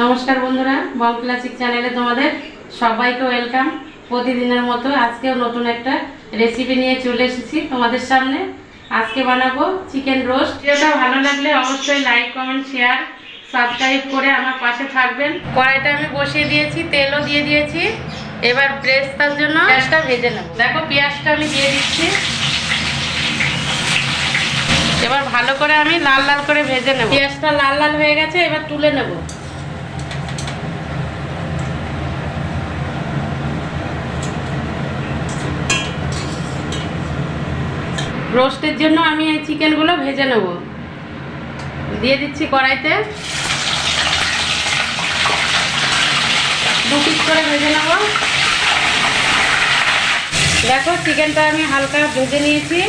নমস্কার বন্ধুরা বং ক্লাসিক চ্যানেলে তোমাদের সবাইকে ওয়েলকাম। প্রতিদিনের মতো আজকেও নতুন একটা রেসিপি নিয়ে চলে এসেছি তোমাদের সামনে। আজকে বানাবো চিকেন রোস্ট যেটা ভালো লাগলে অবশ্যই লাইক কমেন্ট শেয়ার সাবস্ক্রাইব করে আমার পাশে থাকবেন। কড়াইটা আমি বসিয়ে দিয়েছি, তেলও দিয়ে দিয়েছি। এবার ব্রেস্তার জন্য পেঁয়াজটা ভেজে নেব। দেখো পেঁয়াজটা আমি দিয়ে দিচ্ছি। এবার ভালো করে আমি লাল লাল করে ভেজে নেব। পেঁয়াজটা লাল লাল হয়ে গেছে, এবার তুলে নেব। রোস্টের জন্য আমি এই চিকেনগুলো ভেজে নেব। দিয়ে দিচ্ছি কড়াইতে। দু পিস করে ভেজে নেব। দেখো চিকেনটা আমি হালকা ভেজে নিয়েছি।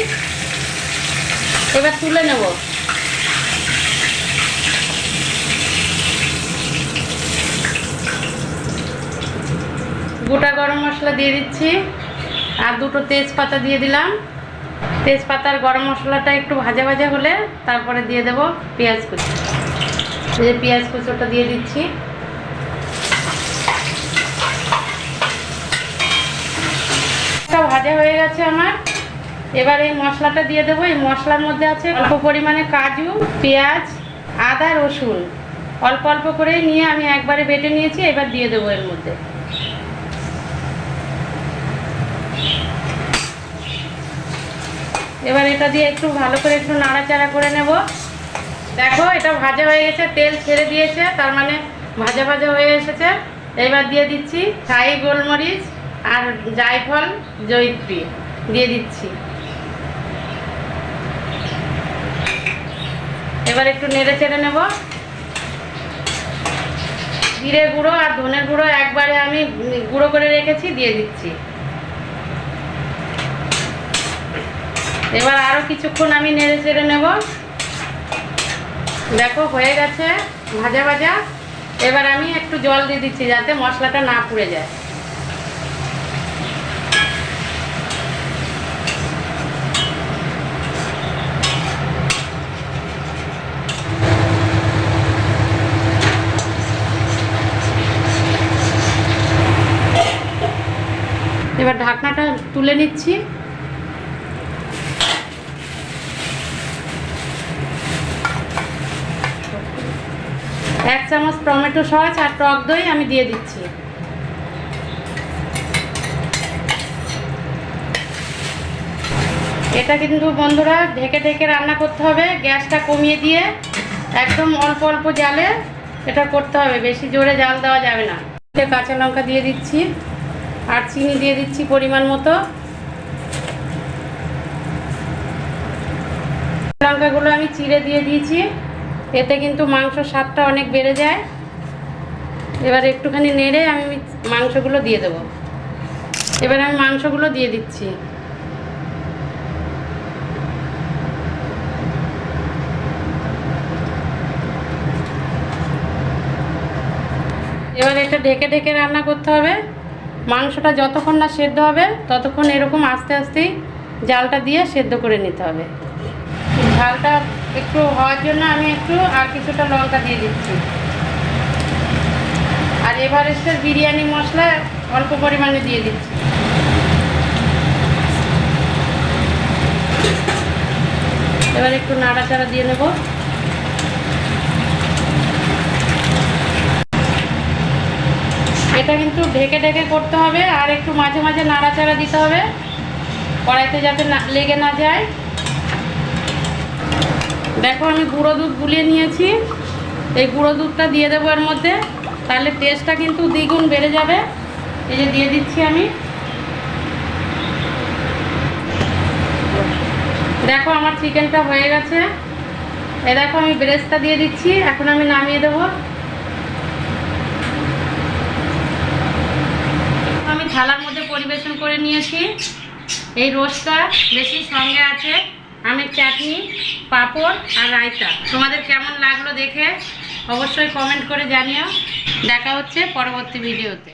এবার তুলে নেব। গোটা গরম মশলা দিয়ে দিচ্ছি। আর দুটো তেজপাতা দিয়ে দিলাম। তেজপাতার গরম মশলাটা একটু ভাজা ভাজা হলে তারপরে দিয়ে দেব পেঁয়াজ কুচি। যে পেঁয়াজ কুচোটা দিয়ে দিচ্ছি। ভাজা হয়ে গেছে আমার। এবার এই মশলাটা দিয়ে দেবো। এই মশলার মধ্যে আছে অল্প পরিমাণে কাজু, পেঁয়াজ, আদা, রসুন। অল্প অল্প করে নিয়ে আমি একবারে বেটে নিয়েছি, এবার দিয়ে দেবো এর মধ্যে। এবার এটা দিয়ে একটু ভালো করে একটু নাড়াচাড়া করে নেব। দেখো, এটা ভাজা হয়ে গেছে, তেল ছেড়ে দিয়েছে, তার মানে ভাজা ভাজা হয়ে এসেছে। এবার দিয়ে দিচ্ছি ছাই গোলমরিচ আর জায়ফল জয়িত্রী, দিয়ে দিচ্ছি। এবার একটু নেড়ে চেড়ে নেব। জিরে গুঁড়ো আর ধনের গুঁড়ো একবারে আমি গুঁড়ো করে রেখেছি, দিয়ে দিচ্ছি। এবার আরও কিছুক্ষণ আমি নেড়ে চেড়ে নেব। দেখো, হয়ে গেছে, ভাজা ভাজা। এবার আমি একটু জল দিয়ে দিচ্ছি যাতে মশলাটা না পুড়ে যায়। এবার ঢাকনাটা তুলে নিচ্ছি। এক চামচ টমেটো সস আর টক দই আমি দিয়ে দিচ্ছি। এটা কিন্তু বন্ধুরা ঢেকে ঢেকে রান্না করতে হবে, গ্যাসটা কমিয়ে দিয়ে একদম অল্প অল্প জালে এটা করতে হবে, বেশি জোরে জাল দেওয়া যাবে না। কাঁচা লঙ্কা দিয়ে দিচ্ছি আর চিনি দিয়ে দিচ্ছি পরিমাণ মতো। লঙ্কাগুলো আমি চিড়ে দিয়ে দিয়েছি। এতে কিন্তু মাংস স্বাদটা অনেক বেড়ে যায়। এবার একটুখানি নেড়ে আমি মাংসগুলো দিয়ে দেবো। এবার আমি মাংসগুলো দিয়ে দিচ্ছি। এবার এটা ঢেকে ঢেকে রান্না করতে হবে। মাংসটা যতক্ষণ না সেদ্ধ হবে, ততক্ষণ এরকম আস্তে আস্তেই জালটা দিয়ে সেদ্ধ করে নিতে হবে। ঝালটা একটু হওয়ার জন্য আমি একটু আর কিছুটা লঙ্কা দিয়ে দিচ্ছি। আর এভারেস্টের বিরিয়ানি মশলা অল্প পরিমাণে দিয়ে দিচ্ছি। এবার একটু নাড়াচাড়া দিয়ে নেব। এটা কিন্তু ঢেকে ঢেকে করতে হবে আর একটু মাঝে মাঝে নাড়াচাড়া দিতে হবে। কড়াইতে যাতে লেগে না যায়। দেখো আমি গুঁড়ো দুধ গুলিয়ে নিয়েছি। এই গুঁড়ো দুধটা দিয়ে দেবো এর মধ্যে। তাহলে টেস্টটা কিন্তু দ্বিগুণ বেড়ে যাবে। এই যে দিয়ে দিচ্ছি আমি। দেখো আমার চিকেনটা হয়ে গেছে। এ দেখো আমি ব্রেস্টটা দিয়ে দিচ্ছি। এখন আমি নামিয়ে দেবো। আমি থালার মধ্যে পরিবেশন করে নিয়েছি। এই রোস্টটা বেশি সঙ্গে আছে। আমের চাটনি, পাপড় আর রায়তা। তোমাদের কেমন লাগল দেখে অবশ্যই কমেন্ট করে জানিও। দেখা হচ্ছে পরবর্তী ভিডিওতে।